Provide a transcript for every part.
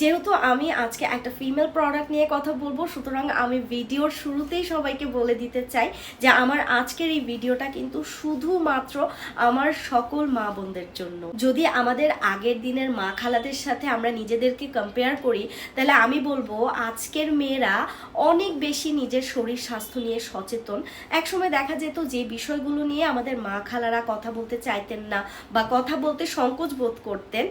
যেহেতু আমি আজকে একটা ফিমেল প্রোডাক্ট নিয়ে কথা বলব, সুতরাং আমি ভিডিওর শুরুতেই সবাইকে বলে দিতে চাই যে আমার আজকের এই ভিডিওটা কিন্তু শুধুমাত্র আমার সকল মা বোনদের জন্য। যদি আমাদের আগের দিনের মা খালাদের সাথে আমরা নিজেদেরকে কম্পেয়ার করি, তাহলে আমি বলব আজকের মেয়েরা অনেক বেশি নিজের শরীর স্বাস্থ্য নিয়ে সচেতন। একসময় দেখা যেত যে বিষয়গুলো নিয়ে আমাদের মা খালারা কথা বলতে চাইতেন না বা কথা বলতে সংকোচ বোধ করতেন।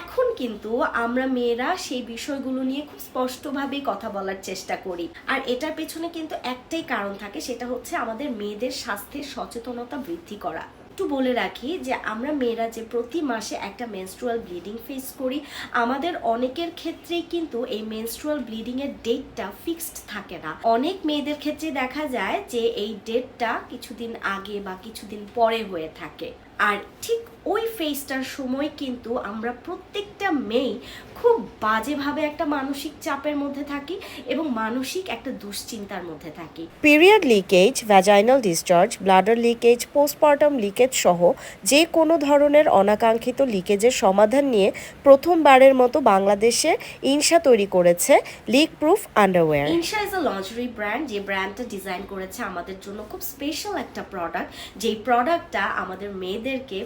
এখন কিন্তু আমরা মেয়েরা সেই বিষয়গুলো নিয়ে খুব স্পষ্টভাবেই কথা বলার চেষ্টা করি। আর এটার পেছনে কিন্তু একটাই কারণ থাকে, সেটা হচ্ছে আমাদের মেয়েদের স্বাস্থ্যের সচেতনতা বৃদ্ধি করা। একটু বলে রাখি যে, আমরা মেয়েরা যে প্রতি মাসে একটা মেনস্ট্রুয়াল ব্লিডিং ফেস করি, আমাদের অনেকের ক্ষেত্রেই কিন্তু এই মেনস্ট্রুয়াল ব্লিডিং এর ডেটটা ফিক্সড থাকে না। অনেক মেয়েদের ক্ষেত্রে দেখা যায় যে, এই ডেটটা কিছুদিন আগে বা কিছুদিন পরে হয়ে থাকে। আর ঠিক ওই ফেসটার সময় কিন্তু আমরা প্রত্যেকটা মেয়ে খুব বাজেভাবে একটা মানসিক চাপের মধ্যে থাকি এবং মানসিক একটা দুশ্চিন্তার মধ্যে থাকি। Period leakage vaginal discharge bladder leakage postpartum leakage সহ যে কোনো ধরনের অনাকাঙ্ক্ষিত লিকেজের সমাধান নিয়ে প্রথমবারের মতো বাংলাদেশে ইনসা তৈরি করেছে leak proof underwear Insha is a lingerie brand যে ব্র্যান্ডটা ডিজাইন করেছে আমাদের জন্য খুব স্পেশাল একটা প্রোডাক্ট যেই প্রোডাক্টটা আমাদের মেয়েদেরকে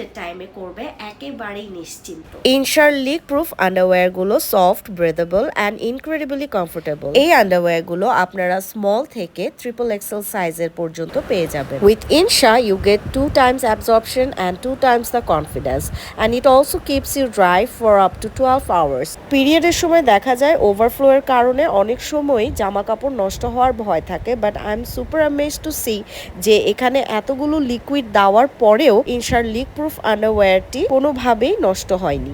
পিরিয়ডের টাইমে করবে একেবারেই নিশ্চিন্ত। ইনশার leak proof আন্ডারওয়্যারগুলো soft breathable and incredibly comfortable এই আন্ডারওয়্যারগুলো আপনারা স্মল থেকে ট্রিপল এক্সেল সাইজের পর্যন্ত পেয়ে যাবেন। With Inshaa you get two times absorption and two times the confidence and it also keeps you dry for up to twelve hours পিরিয়ডের সময় দেখা যায় ওভারফ্লো এর কারণে অনেক সময়ই জামা কাপড় নষ্ট হওয়ার ভয় থাকে। But I am super amaze to see যে এখানে এতগুলো লিকুইড দেওয়ার পরেও ইনশার লিক প্রুফ আন্ডারওয়্যারটি কোনোভাবেই নষ্ট হয়নি।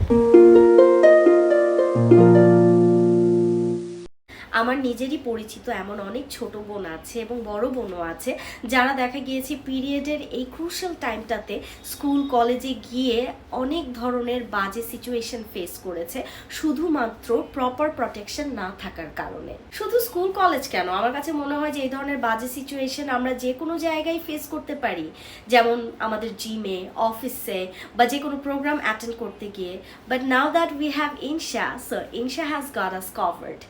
আমার নিজেরই পরিচিত এমন অনেক ছোট বোন আছে এবং বড় বোনও আছে, যারা দেখা গিয়েছে পিরিয়ডের এই ক্রুশাল টাইমটাতে স্কুল কলেজে গিয়ে অনেক ধরনের বাজে সিচুয়েশন ফেস করেছে, শুধুমাত্র প্রপার প্রোটেকশন না থাকার কারণে। শুধু স্কুল কলেজ কেন? আমার কাছে মনে হয় যে এই ধরনের বাজে সিচুয়েশন আমরা যে কোনো জায়গায় ফেস করতে পারি। যেমন আমাদের জিমে অফিসে বা যে কোনো প্রোগ্রাম অ্যাটেন্ড করতে গিয়ে। But now that we have Inshaa so Inshaa has got us covered